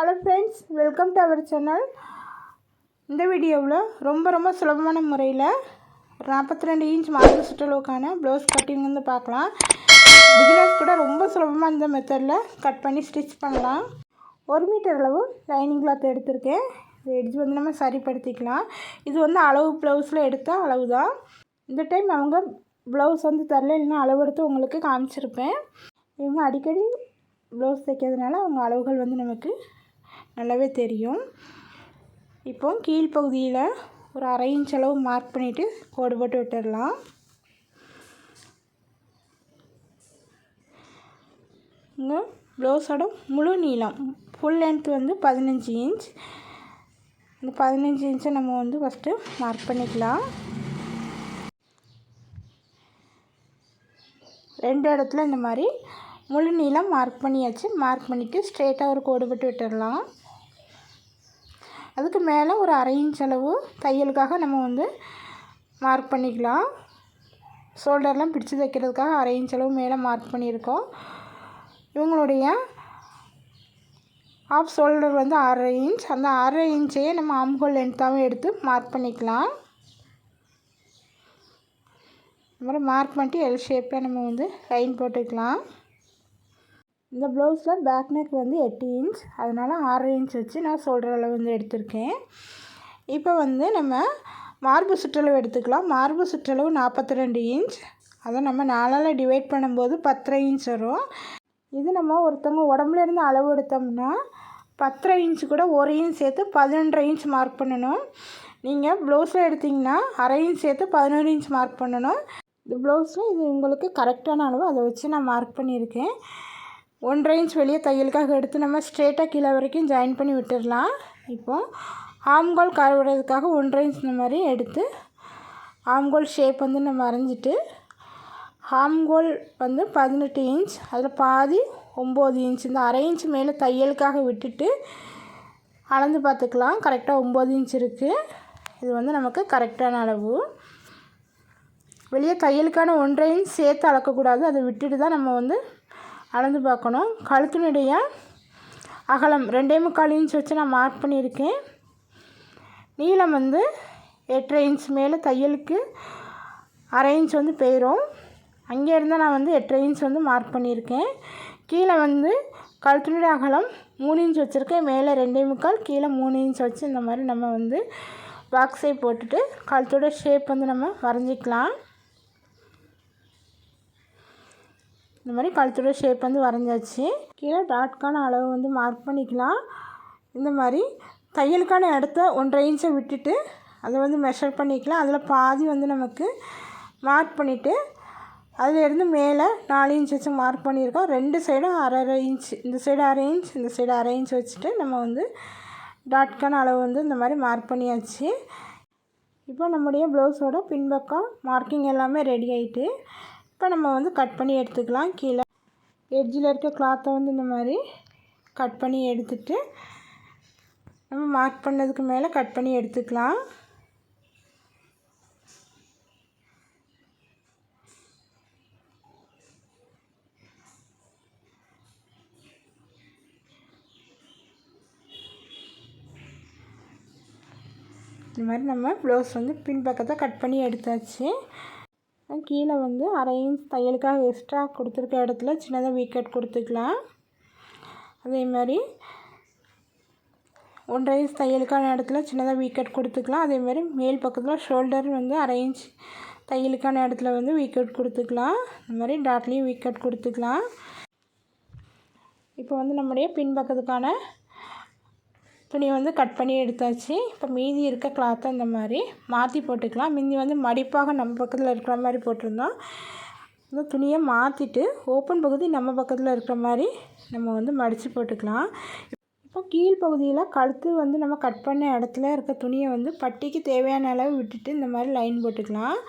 Hello friends welcome to our channel இந்த வீடியோவில் ரொம்ப ரொம்ப சுலபமான முறையில் ஒரு நாற்பத்தி ரெண்டு இன்ச் மார்பு சுற்றளவுக்கான ப்ளவுஸ் கட்டிங் வந்து பார்க்கலாம். பிகினர்ஸ் கூட ரொம்ப சுலபமாக இந்த மெத்தடில் கட் பண்ணி ஸ்டிச் பண்ணலாம். ஒரு மீட்டர் அளவு லைனிங் கிளாத் எடுத்திருக்கேன். எட்ஜ் வந்து நம்ம சரிப்படுத்திக்கலாம். இது வந்து அளவு ப்ளவுஸில் எடுத்த அளவு தான் இந்த டைம் அவங்க ப்ளவுஸ் வந்து தரல இல்லைன்னா அளவு எடுத்து உங்களுக்கு காமிச்சிருப்பேன். இவங்க அடிக்கடி ப்ளவுஸ் தைக்கிறதுனால அவங்க அளவுகள் வந்து நமக்கு நல்லாவே தெரியும். இப்போ கீழ்ப்பகுதியில் ஒரு அரை இன்ச் அளவு மார்க் பண்ணிவிட்டு கோடு போட்டு விட்டுடலாம் இங்கே ப்ளவுஸோட முழு நீளம் ஃபுல் லென்த் வந்து பதினஞ்சு இன்ச் இந்த பதினஞ்சு இன்ச்சை நம்ம வந்து ஃபஸ்ட்டு மார்க் பண்ணிக்கலாம். ரெண்டு இடத்துல இந்த மாதிரி முழு நீளம் மார்க் பண்ணியாச்சு. மார்க் பண்ணிவிட்டு ஸ்ட்ரெயிட்டாக ஒரு கோடு போட்டு விட்டுடலாம் அதுக்கு மேலே ஒரு அரை இன்ச் அளவு தையலுக்காக நம்ம வந்து மார்க் பண்ணிக்கலாம். ஷோல்டர்லாம் பிடிச்சி தைக்கிறதுக்காக அரை இன்ச் அளவு மேலே மார்க் பண்ணியிருக்கோம். இவங்களுடைய ஆஃப் ஷோல்டர் வந்து அரை இன்ச் அந்த அரை இன்ச்சையே நம்ம ஆம்ஹோல் லென்த்தாகவும் எடுத்து மார்க் பண்ணிக்கலாம். இந்த மாதிரி மார்க் பண்ணிட்டு எல் ஷேப்பில் நம்ம வந்து லைன் போட்டுக்கலாம். இந்த ப்ளவுஸில் பேக் நெக் வந்து எட்டு இன்ச் அதனால் ஆறு இன்ச் வச்சு நான் சொல்கிற அளவு வந்து எடுத்திருக்கேன். இப்போ வந்து நம்ம மார்பு சுற்றளவு எடுத்துக்கலாம். மார்பு சுற்றளவு நாற்பத்தி ரெண்டு இன்ச் அதை நம்ம நாலால் டிவைட் பண்ணும்போது பத்தரை இன்ச் வரும். இது நம்ம ஒருத்தவங்க உடம்புலேருந்து அளவு எடுத்தோம்னா பத்தரை இன்ச்சு கூட ஒரு இன்ச் சேர்த்து பதினொன்றரை இன்ச் மார்க் பண்ணணும். நீங்கள் ப்ளவுஸில் எடுத்திங்கன்னா அரை இன்ச் சேர்த்து பதினோரு இன்ச் மார்க் பண்ணணும். இந்த ப்ளவுஸில் இது உங்களுக்கு கரெக்டான அளவு அதை வச்சு நான் மார்க் பண்ணியிருக்கேன். ஒன்றரை இன்ச் வெளியே தையலுக்காக எடுத்து நம்ம ஸ்ட்ரெயிட்டாக கீழே வரைக்கும் ஜாயின் பண்ணி விட்டுடலாம் இப்போது ஆம்கோல் கருவுறதுக்காக ஒன்றரை இன்ச் இந்த மாதிரி எடுத்து ஆம்கோல் ஷேப் வந்து நம்ம வரைஞ்சிட்டு ஆம்கோல் வந்து பதினெட்டு இன்ச் அதில் பாதி ஒம்பது இன்ச் இந்த அரை இன்ச் மேலே தையலுக்காக விட்டுட்டு அளந்து பார்த்துக்கலாம். கரெக்டாக ஒம்பது இன்ச் இருக்குது இது வந்து நமக்கு கரெக்டான அளவு. வெளியே தையலுக்கான ஒன்றரை இன்ச் சேர்த்து அளக்கக்கூடாது. அதை விட்டுட்டு தான் நம்ம வந்து அளந்து பார்க்கணும். கழுத்தினுடைய அகலம் ரெண்டே முக்கால் இன்ச் வச்சு நான் மார்க் பண்ணியிருக்கேன். நீளம் வந்து எட்டரை இன்ச் மேலே தையலுக்கு அரை இன்ச் வந்து போயிடும் அங்கே இருந்தால் நான் வந்து எட்டரை இன்ச் வந்து மார்க் பண்ணியிருக்கேன். கீழே வந்து கழுத்தினுடைய அகலம் மூணு இன்ச் வச்சுருக்கேன். மேலே ரெண்டே முக்கால் கீழே மூணு இன்ச் வச்சு இந்த மாதிரி நம்ம வந்து பாக்ஸை போட்டுட்டு கழுத்தோட ஷேப் வந்து நம்ம வரைஞ்சிக்கலாம். இந்த மாதிரி கழுத்தோட ஷேப் வந்து வரைஞ்சாச்சு. கீழே டாட்கான அளவு வந்து மார்க் பண்ணிக்கலாம். இந்த மாதிரி தையலுக்கான இடத்த ஒன்றரை இன்ச்சை விட்டுட்டு அதை வந்து மெஷர் பண்ணிக்கலாம். அதில் பாதி வந்து நமக்கு மார்க் பண்ணிவிட்டு அதிலேருந்து மேலே நாலு இன்ச் வச்சு மார்க் பண்ணியிருக்கோம். ரெண்டு சைடும் அரை அரை இன்ச் இந்த சைடு அரை இன்ச் இந்த சைடு அரை இன்ச் வச்சுட்டு நம்ம வந்து டாட்கான அளவு வந்து இந்த மாதிரி மார்க் பண்ணியாச்சு. இப்போ நம்முடைய ப்ளவுஸோட பின்பக்கம் மார்க்கிங் எல்லாமே ரெடி ஆகிட்டு இப்போ நம்ம வந்து கட் பண்ணி எடுத்துக்கலாம். கீழே எட்ஜில் இருக்க கிளாத்தை வந்து இந்த மாதிரி கட் பண்ணி எடுத்துட்டு நம்ம மார்க் பண்ணதுக்கு மேலே கட் பண்ணி எடுத்துக்கலாம். இந்த மாதிரி நம்ம ப்ளவுஸ் வந்து பின்பக்கத்தை கட் பண்ணி எடுத்தாச்சு. கீழே வந்து அரை இன்ச் தையலுக்காக எக்ஸ்ட்ரா கொடுத்துருக்க இடத்துல சின்னதாக வீக்கட் கொடுத்துக்கலாம். அதே மாதிரி ஒன்றரை இன்ச் தையலுக்கான இடத்துல சின்னதாக வீக்கட் கொடுத்துக்கலாம். அதே மாதிரி மேல் பக்கத்தில் ஷோல்டர் வந்து அரை இன்ச் தையலுக்கான இடத்துல வந்து வீக்கட் கொடுத்துக்கலாம். இந்த மாதிரி டாட்லேயும் வீக்கட் கொடுத்துக்கலாம். இப்போ வந்து நம்முடைய பின்பக்கத்துக்கான துணியை வந்து கட் பண்ணி எடுத்தாச்சு. இப்போ மீதி இருக்க கிளாத்தை இந்த மாதிரி மாற்றி போட்டுக்கலாம். மீதி வந்து மடிப்பாக நம்ம பக்கத்தில் இருக்கிற மாதிரி போட்டிருந்தோம். இந்த துணியை மாற்றிட்டு ஓப்பன் பகுதி நம்ம பக்கத்தில் இருக்கிற மாதிரி நம்ம வந்து மடித்து போட்டுக்கலாம். இப்போ கீழ் பகுதியில் கழுத்து வந்து நம்ம கட் பண்ண இடத்துல இருக்க துணியை வந்து பட்டிக்கு தேவையான அளவு விட்டுட்டு இந்த மாதிரி லைன் போட்டுக்கலாம்.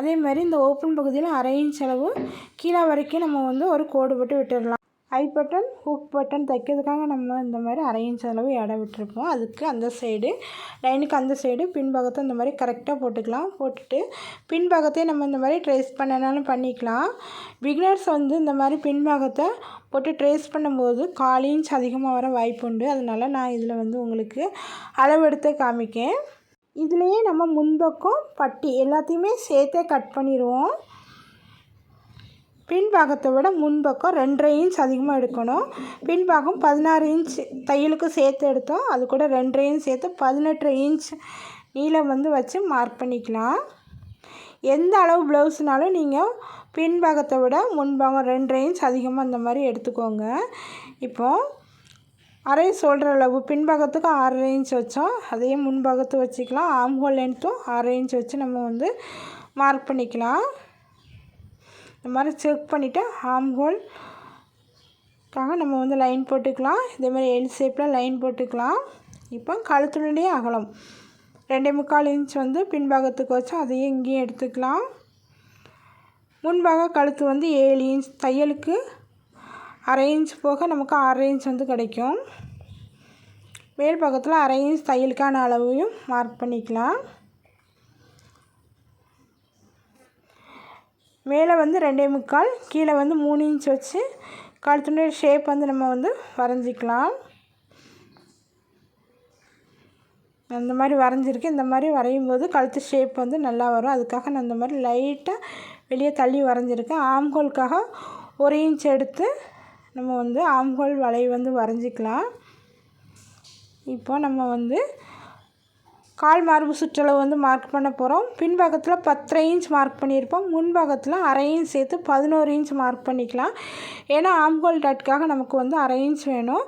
அதே மாதிரி இந்த ஓப்பன் பகுதியில் அரை இன்ச் அளவு கீழே வரைக்கும் நம்ம வந்து ஒரு கோடு போட்டு விட்டுடலாம் ஐ பட்டன் ஹூக் பட்டன் தைக்கிறதுக்காக நம்ம இந்த மாதிரி அரை இன்ச் அளவு இடம் விட்டுருப்போம். அதுக்கு அந்த சைடு லைனுக்கு அந்த சைடு பின்பாகத்தை இந்த மாதிரி கரெக்டாக போட்டுக்கலாம். போட்டுட்டு பின்பாகத்தையும் நம்ம இந்த மாதிரி ட்ரேஸ் பண்ணனாலும் பண்ணிக்கலாம். பிகினர்ஸ் வந்து இந்த மாதிரி பின்பாகத்தை போட்டு ட்ரேஸ் பண்ணும்போது கால் இன்ச் அதிகமாக வர வாய்ப்பு உண்டு. அதனால் நான் இதில் வந்து உங்களுக்கு அளவெடுத்து காமிக்கேன். இதுலேயே நம்ம முன்பக்கம் பட்டி எல்லாத்தையுமே சேர்த்தே கட் பண்ணிடுவோம் பின்பாகத்தை விட முன்பக்கம் ரெண்டரை இன்ச் அதிகமாக எடுக்கணும். பின்பாகம் பதினாறு இன்ச் தையலுக்கு சேர்த்து எடுத்தோம். அது கூட ரெண்டரை இன்ச் சேர்த்து பதினெட்டு இன்ச் நீளம் வந்து வச்சு மார்க் பண்ணிக்கலாம். எந்த அளவு ப்ளவுஸ்னாலும் நீங்கள் பின்பாகத்தை விட முன்பாகம் ரெண்டரை இன்ச் அதிகமாக அந்த மாதிரி எடுத்துக்கோங்க. இப்போது அரை சொல்கிற அளவு பின்பாகத்துக்கு ஆறரை இன்ச் வச்சோம். அதே முன்பாகத்து வச்சுக்கலாம். ஆம்ஹோல் லென்த்தும் ஆறு இன்ச் வச்சு நம்ம வந்து மார்க் பண்ணிக்கலாம். இந்த மாதிரி செக் பண்ணிவிட்டு ஆம் ஹோல்க்காக நம்ம வந்து லைன் போட்டுக்கலாம். இதேமாதிரி எல் ஷேப்பில் லைன் போட்டுக்கலாம். இப்போ கழுத்துடைய அகலம். ரெண்டே முக்கால் இன்ச் வந்து பின்பாகத்துக்கு வச்சோம் அதையும் இங்கேயும் எடுத்துக்கலாம். முன்பாக கழுத்து வந்து ஏழு இன்ச் தையலுக்கு அரை இன்ச் போக நமக்கு அரை இன்ச் வந்து கிடைக்கும். மேல் பக்கத்தில் அரை இன்ச் தையலுக்கான அளவையும் மார்க் பண்ணிக்கலாம். மேலே வந்து ரெண்டே முக்கால் கீழே வந்து மூணு இன்ச் வச்சு கழுத்துடைய ஷேப் வந்து நம்ம வந்து வரைஞ்சிக்கலாம். அந்த மாதிரி வரைஞ்சிருக்கேன். இந்த மாதிரி வரையும் போது கழுத்து ஷேப் வந்து நல்லா வரும். அதுக்காக நான் இந்த மாதிரி லைட்டாக வெளியே தள்ளி வரைஞ்சிருக்கேன். ஆம்கோலுக்காக ஒரு இன்ச் எடுத்து நம்ம வந்து ஆம்கோல் வளைவு வந்து வரைஞ்சிக்கலாம். இப்போ நம்ம வந்து கால் மார்பு சுற்றளவு வந்து மார்க் பண்ண போகிறோம் பின்பாகத்தில் பத்தரை இன்ச் மார்க் பண்ணியிருப்போம். முன்பக்கத்தில் அரை இன்ச் சேர்த்து பதினோரு இன்ச் மார்க் பண்ணிக்கலாம். ஏன்னா ஆம்கோல் டாட்காக நமக்கு வந்து அரை இன்ச் வேணும்.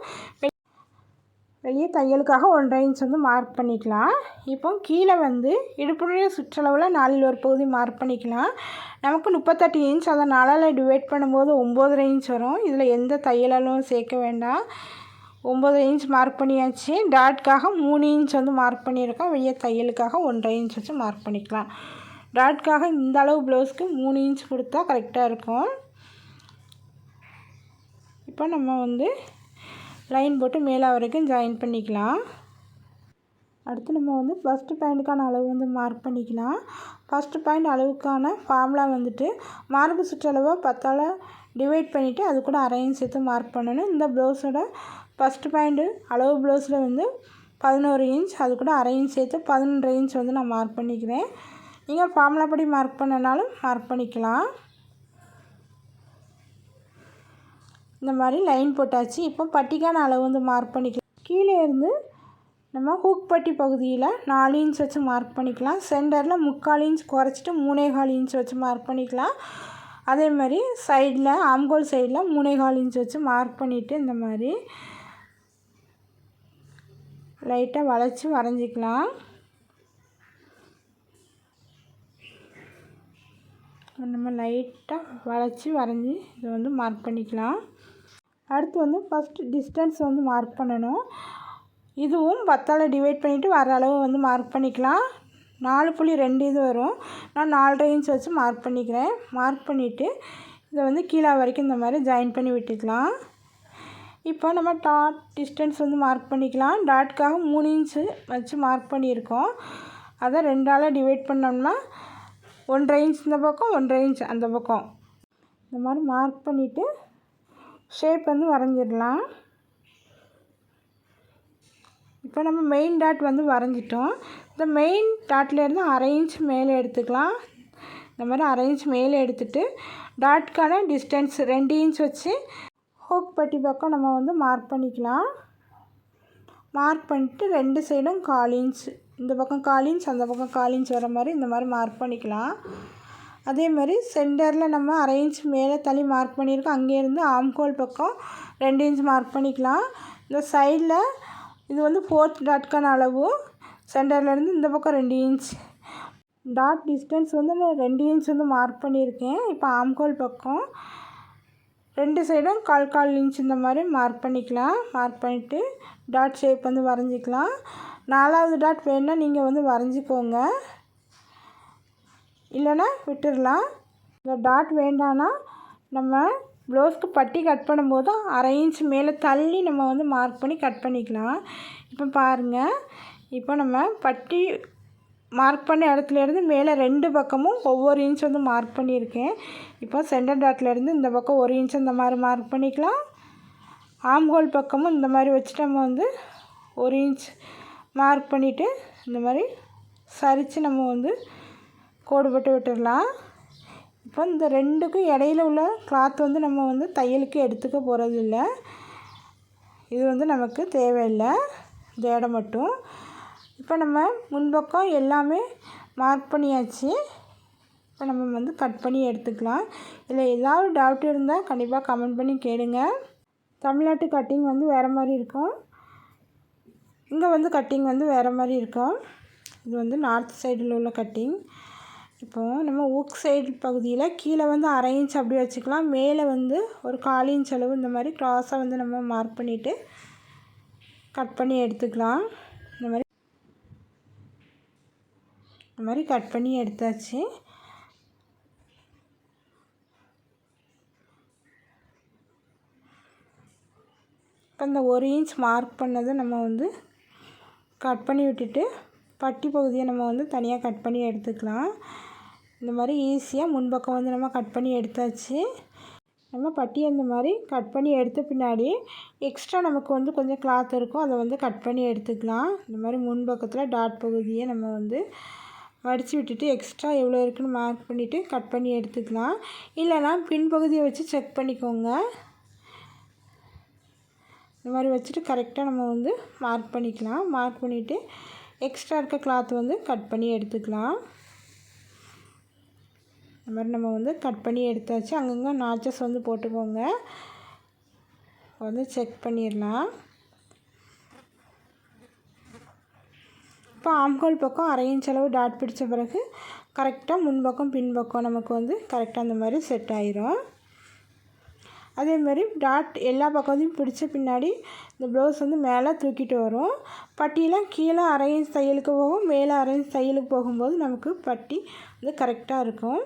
வெளியே தையலுக்காக ஒன்றரை இன்ச் வந்து மார்க் பண்ணிக்கலாம். இப்போ கீழே வந்து இடுப்புடைய சுற்றளவில் நாலில் ஒரு பகுதி மார்க் பண்ணிக்கலாம். நமக்கு முப்பத்தெட்டு இன்ச் அதை நாலால் டிவைட் பண்ணும்போது ஒம்போதரை இன்ச் வரும். இதில் எந்த தையலாலும் சேர்க்க வேண்டாம். ஒம்பது இன்ச் மார்க் பண்ணியாச்சு. டாட்காக மூணு இன்ச் வந்து மார்க் பண்ணியிருக்கோம். வெளியே தையலுக்காக ஒன்றரை இன்ச் வச்சு மார்க் பண்ணிக்கலாம். டாட்காக இந்த அளவு ப்ளவுஸ்க்கு மூணு இன்ச் கொடுத்தா கரெக்டாக இருக்கும். இப்போ நம்ம வந்து லைன் போட்டு மேலே வரைக்கும் ஜாயின் பண்ணிக்கலாம். அடுத்து நம்ம வந்து ஃபஸ்ட்டு பாயிண்ட்டுக்கான அளவு வந்து மார்க் பண்ணிக்கலாம். ஃபஸ்ட்டு பாயிண்ட் அளவுக்கான ஃபார்முலா வந்துட்டு மார்பு சுற்றளவை பத்தால் டிவைட் பண்ணிவிட்டு அது கூட அரையும் சேர்த்து மார்க் பண்ணணும். இந்த ப்ளவுஸோட ஃபஸ்ட்டு பாயிண்ட்டு அளவு ப்ளவுஸில் வந்து பதினோரு இன்ச் அது கூட அரை இன்ச் சேர்த்து பதினொன்று இன்ச் வந்து நான் மார்க் பண்ணிக்கிறேன். நீங்கள் ஃபார்முலா படி மார்க் பண்ணனாலும் மார்க் பண்ணிக்கலாம். இந்த மாதிரி லைன் போட்டாச்சு. இப்போ பட்டிக்கான அளவு வந்து மார்க் பண்ணிக்கலாம். கீழே இருந்து நம்ம ஹூக் பட்டி பகுதியில் நாலு இன்ச் வச்சு மார்க் பண்ணிக்கலாம். சென்டரில் முக்கால் இன்ச் குறைச்சிட்டு மூணே கால் இன்ச் வச்சு மார்க் பண்ணிக்கலாம். அதே மாதிரி சைடில் ஆம்கோல் சைடில் மூணேகால் இன்ச் வச்சு மார்க் பண்ணிவிட்டு இந்த மாதிரி லைட்டாக வளைச்சி வரைஞ்சிக்கலாம். நம்ம லைட்டாக வளைச்சி வரைஞ்சி இதை வந்து மார்க் பண்ணிக்கலாம். அடுத்து வந்து ஃபஸ்ட்டு டிஸ்டன்ஸ் வந்து மார்க் பண்ணணும். இதுவும் பத்தால் டிவைட் பண்ணிவிட்டு வர அளவு வந்து மார்க் பண்ணிக்கலாம். நாலு புள்ளி ரெண்டு இது வரும். நான் நாலரை இன்ச் வச்சு மார்க் பண்ணிக்கிறேன். மார்க் பண்ணிவிட்டு இதை வந்து கீழே வரைக்கும் இந்த மாதிரி ஜாயின் பண்ணி விட்டுக்கலாம். இப்போ நம்ம டாட் டிஸ்டன்ஸ் வந்து மார்க் பண்ணிக்கலாம். டாட்காக மூணு இன்ச்சு வச்சு மார்க் பண்ணியிருக்கோம். அதை ரெண்டால் டிவைட் பண்ணோம்னா ஒன்றரை இன்ச் இந்த பக்கம் ஒன்றரை இன்ச் அந்த பக்கம். இந்த மாதிரி மார்க் பண்ணிவிட்டு ஷேப் வந்து வரைஞ்சிடலாம். இப்போ நம்ம மெயின் டாட் வந்து வரைஞ்சிட்டோம். இந்த மெயின் டாட்லேருந்து அரை இன்ச் மேலே எடுத்துக்கலாம். இந்த மாதிரி அரை இன்ச் மேலே எடுத்துகிட்டு டாட்கான டிஸ்டன்ஸ் ரெண்டு இன்ச் வச்சு ஹோக் பட்டி பக்கம் நம்ம வந்து மார்க் பண்ணிக்கலாம். மார்க் பண்ணிட்டு ரெண்டு சைடும் கால் இன்ச் இந்த பக்கம் கால் இன்ச் அந்த பக்கம் கால் இன்ச் வர மாதிரி இந்த மாதிரி மார்க் பண்ணிக்கலாம். அதே மாதிரி சென்டரில் நம்ம அரை இன்ச் மேலே தள்ளி மார்க் பண்ணியிருக்கோம். அங்கேருந்து ஆம்கோல் பக்கம் ரெண்டு இன்ச் மார்க் பண்ணிக்கலாம். இந்த சைடில் இது வந்து ஃபோர்த் டாட்கான அளவு. சென்டர்லேருந்து இந்த பக்கம் ரெண்டு இன்ச் டாட் டிஸ்டன்ஸ் வந்து நான் ரெண்டு இன்ச் வந்து மார்க் பண்ணியிருக்கேன். இப்போ ஆம்கோல் பக்கம். ரெண்டு சைடும் கால் கால் இன்ச் இந்த மாதிரி மார்க் பண்ணிக்கலாம். மார்க் பண்ணிவிட்டு டாட் ஷேப் வந்து வரைஞ்சிக்கலாம். நாலாவது டாட் வேணுன்னா நீங்கள் வந்து வரைஞ்சிக்கோங்க. இல்லைன்னா விட்டுடலாம் இந்த டாட் வேண்டான்னா நம்ம ப்ளவுஸ்க்கு பட்டி கட் பண்ணும்போது அரை இன்ச் மேலே தள்ளி நம்ம வந்து மார்க் பண்ணி கட் பண்ணிக்கலாம். இப்போ பாருங்கள் இப்போ நம்ம பட்டி மார்க் பண்ண இடத்துலேருந்து மேலே ரெண்டு பக்கமும் ஒவ்வொரு இன்ச் வந்து மார்க் பண்ணியிருக்கேன். இப்போ சென்டர் டாட்லேருந்து இந்த பக்கம் ஒரு இன்ச் இந்த மாதிரி மார்க் பண்ணிக்கலாம். ஆம்ஹோல் பக்கமும் இந்த மாதிரி வச்சுட்டு நம்ம வந்து ஒரு இன்ச் மார்க் பண்ணிவிட்டு இந்த மாதிரி சரித்து நம்ம வந்து கோடு போட்டு விட்டுடலாம். இப்போ இந்த ரெண்டுக்கும் இடையில உள்ள கிளாத் வந்து நம்ம வந்து தையலுக்கு எடுத்துக்க போகிறது இல்லை. இது வந்து நமக்கு தேவையில்லை. இந்த இடம் மட்டும். இப்போ நம்ம முன்பக்கம் எல்லாமே மார்க் பண்ணியாச்சு. இப்போ நம்ம வந்து கட் பண்ணி எடுத்துக்கலாம். இல்லை ஏதாவது டவுட் இருந்தால் கண்டிப்பாக கமெண்ட் பண்ணி கேளுங்க. தமிழ்நாட்டு கட்டிங் வந்து வேறு மாதிரி இருக்கும். இங்கே வந்து கட்டிங் வந்து வேறு மாதிரி இருக்கும். இது வந்து நார்த் சைடில் உள்ள கட்டிங் இப்போது நம்ம ஊக் சைடு பகுதியில் கீழே வந்து அரை இன்ச் அப்படி வச்சுக்கலாம். மேலே வந்து ஒரு கால் இன்ச் அளவு இந்த மாதிரி க்ராஸாக வந்து நம்ம மார்க் பண்ணிவிட்டு கட் பண்ணி எடுத்துக்கலாம். இந்த மாதிரி இந்த மாதிரி கட் பண்ணி எடுத்தாச்சு. இப்போ இந்த ஒரு இன்ச் மார்க் பண்ணதை நம்ம வந்து கட் பண்ணி விட்டுட்டு பட்டி பகுதியை நம்ம வந்து தனியாக கட் பண்ணி எடுத்துக்கலாம். இந்த மாதிரி ஈஸியாக முன்பக்கம் வந்து நம்ம கட் பண்ணி எடுத்தாச்சு. நம்ம பட்டி அந்த மாதிரி கட் பண்ணி எடுத்த பின்னாடி எக்ஸ்ட்ரா நமக்கு வந்து கொஞ்சம் கிளாத் இருக்கும். அதை வந்து கட் பண்ணி எடுத்துக்கலாம். இந்த மாதிரி முன்பக்கத்தில் டாட் பகுதியை நம்ம வந்து வடித்து விட்டுட்டு எக்ஸ்ட்ரா எவ்வளோ இருக்குன்னு மார்க் பண்ணிவிட்டு கட் பண்ணி எடுத்துக்கலாம். இல்லைனா பின்பகுதியை வச்சு செக் பண்ணிக்கோங்க. இந்த மாதிரி வச்சுட்டு கரெக்டாக நம்ம வந்து மார்க் பண்ணிக்கலாம். மார்க் பண்ணிவிட்டு எக்ஸ்ட்ரா இருக்க கிளாத் வந்து கட் பண்ணி எடுத்துக்கலாம். இந்த மாதிரி நம்ம வந்து கட் பண்ணி எடுத்தாச்சு. அங்கங்கே நாச்சஸ் வந்து போட்டுக்கோங்க. வந்து செக் பண்ணிடலாம். இப்போ ஆம்ஹோல் பக்கம் அரை இன்ச் அளவு டாட் பிடிச்ச பிறகு கரெக்டாக முன்பக்கம் பின்பக்கம் நமக்கு வந்து கரெக்டாக அந்த மாதிரி செட் ஆயிரும். அதேமாதிரி டாட் எல்லா பக்கத்தையும் பிடிச்ச பின்னாடி இந்த ப்ளவுஸ் வந்து மேலே தூக்கிட்டு வரும். பட்டியெலாம் கீழே அரை இன்ச் தையலுக்கு போகும் மேலே அரை இன்ச் தையலுக்கு போகும்போது நமக்கு பட்டி வந்து கரெக்டாக இருக்கும்.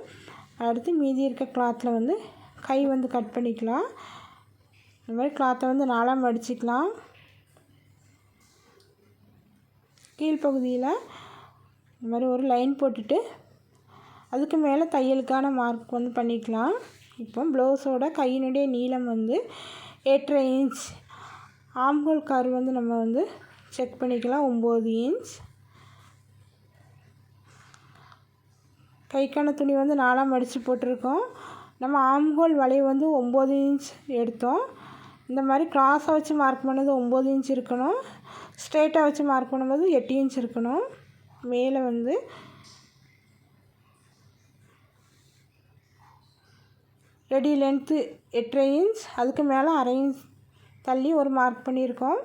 அடுத்து மீதி இருக்க கிளாத்தில் வந்து கை வந்து கட் பண்ணிக்கலாம். இந்த மாதிரி கிளாத்தை வந்து நாளாக மடிச்சிக்கலாம் கீழ்ப்பகுதியில் இந்த மாதிரி ஒரு லைன் போட்டுட்டு அதுக்கு மேலே தையலுக்கான மார்க் வந்து பண்ணிக்கலாம். இப்போ ப்ளவுஸோட கையினுடைய நீளம் வந்து எட்டரை இன்ச் ஆம்கோல் கர் வந்து நம்ம வந்து செக் பண்ணிக்கலாம் ஒம்பது இன்ச் கைக்கான துணி வந்து நாலாம் மடித்து போட்டிருக்கோம். நம்ம ஆம்கோல் வளைவு வந்து ஒம்பது இன்ச் எடுத்தோம். இந்த மாதிரி க்ராஸாக வச்சு மார்க் பண்ணது ஒம்பது இன்ச் இருக்கணும். ஸ்ட்ரெயிட்டாக வச்சு மார்க் பண்ணும்போது எட்டு இன்ச் இருக்கணும். மேலே வந்து ரெடி லென்த்து எட்டரை இன்ச் அதுக்கு மேலே அரை இன்ச் தள்ளி ஒரு மார்க் பண்ணியிருக்கோம்.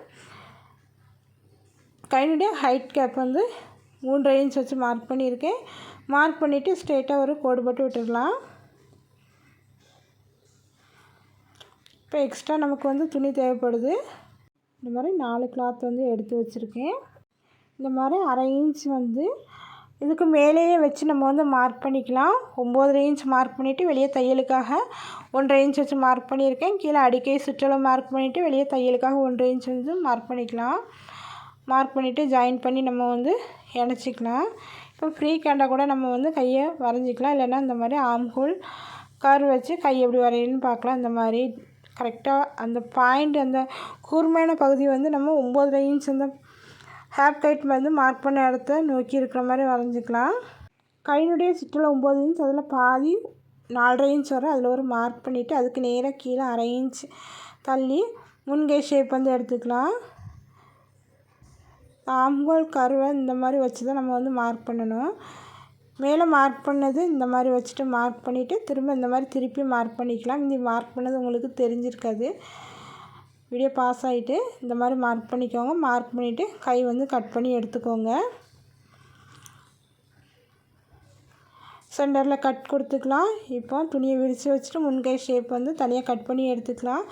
கைனுடைய ஹைட் கேப் வந்து மூன்றரை இன்ச் வச்சு மார்க் பண்ணியிருக்கேன். மார்க் பண்ணிவிட்டு ஸ்ட்ரெயிட்டாக ஒரு கோடு போட்டு விட்டுடலாம். இப்போ எக்ஸ்ட்ரா நமக்கு வந்து துணி தேவைப்படுது. இந்த மாதிரி நாலு கிளாத் வந்து எடுத்து வச்சுருக்கேன். இந்த மாதிரி அரை இன்ச் வந்து இதுக்கு மேலேயே வச்சு நம்ம வந்து மார்க் பண்ணிக்கலாம். ஒம்பதரை இன்ச் மார்க் பண்ணிவிட்டு வெளியே தையலுக்காக ஒன்றரை இன்ச் வச்சு மார்க் பண்ணியிருக்கேன். கீழே அடிக்கை சுற்றளவு மார்க் பண்ணிவிட்டு வெளியே தையலுக்காக ஒன்றரை இன்ச் வந்து மார்க் பண்ணிக்கலாம். மார்க் பண்ணிவிட்டு ஜாயின் பண்ணி நம்ம வந்து இணைச்சிக்கலாம். இப்போ ஃப்ரீ கேண்டாக கூட நம்ம வந்து கையை வரைஞ்சிக்கலாம். இல்லைன்னா இந்த மாதிரி ஆம்ஹோல் கர் வச்சு கை எப்படி வரையணும்னு பார்க்கலாம். இந்த மாதிரி கரெக்டாக அந்த பாயிண்ட் அந்த கூர்மையான பகுதி வந்து நம்ம ஒம்போதரை இன்ச் அந்த ஹேப் டைட் வந்து மார்க் பண்ண இடத்த நோக்கி இருக்கிற மாதிரி வரைஞ்சிக்கலாம். கையினுடைய சுற்றில் ஒம்பது இன்ச் அதில் பாதி நாலரை இன்ச் வரும் அதில் ஒரு மார்க் பண்ணிவிட்டு அதுக்கு நேராக கீழே அரை இன்ச் தள்ளி முன்கை ஷேப் வந்து எடுத்துக்கலாம். ஆம்கோல் கருவை இந்த மாதிரி வச்சு தான் நம்ம வந்து மார்க் பண்ணணும். மேலே மார்க் பண்ணது இந்த மாதிரி வச்சுட்டு மார்க் பண்ணிவிட்டு திரும்ப இந்த மாதிரி திருப்பி மார்க் பண்ணிக்கலாம். இந்த மார்க் பண்ணது உங்களுக்கு தெரிஞ்சிருக்காது. வீடியோ பாஸ் ஆகிட்டு இந்த மாதிரி மார்க் பண்ணிக்கோங்க. மார்க் பண்ணிவிட்டு கை வந்து கட் பண்ணி எடுத்துக்கோங்க. சென்டரில் கட் கொடுத்துக்கலாம். இப்போ துணியை விரித்து வச்சுட்டு முன்கை ஷேப் வந்து தனியாக கட் பண்ணி எடுத்துக்கலாம்.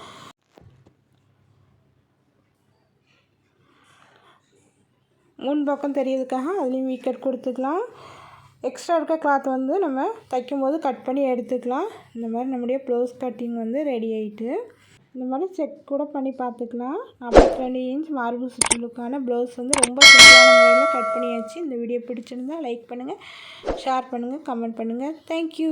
முன் பக்கம் தெரியறதுக்காக அதுலேயும் வீக்கட் கொடுத்துக்கலாம். எக்ஸ்ட்ரா இருக்க கிளாத் வந்து நம்ம தைக்கும்போது கட் பண்ணி எடுத்துக்கலாம். இந்த மாதிரி நம்முடைய ப்ளவுஸ் கட்டிங் வந்து ரெடி ஆகிட்டு இந்த மாதிரி செக் கூட பண்ணி பார்த்துக்கலாம். நாற்பத்தி ரெண்டு இன்ச் மார்பிள் சுற்றுலுக்கான ப்ளவுஸ் வந்து ரொம்ப சிம்பிளான முறையில் கட் பண்ணியாச்சு. இந்த வீடியோ பிடிச்சிருந்தா லைக் பண்ணுங்கள் ஷேர் பண்ணுங்கள் கமெண்ட் பண்ணுங்கள் தேங்க்யூ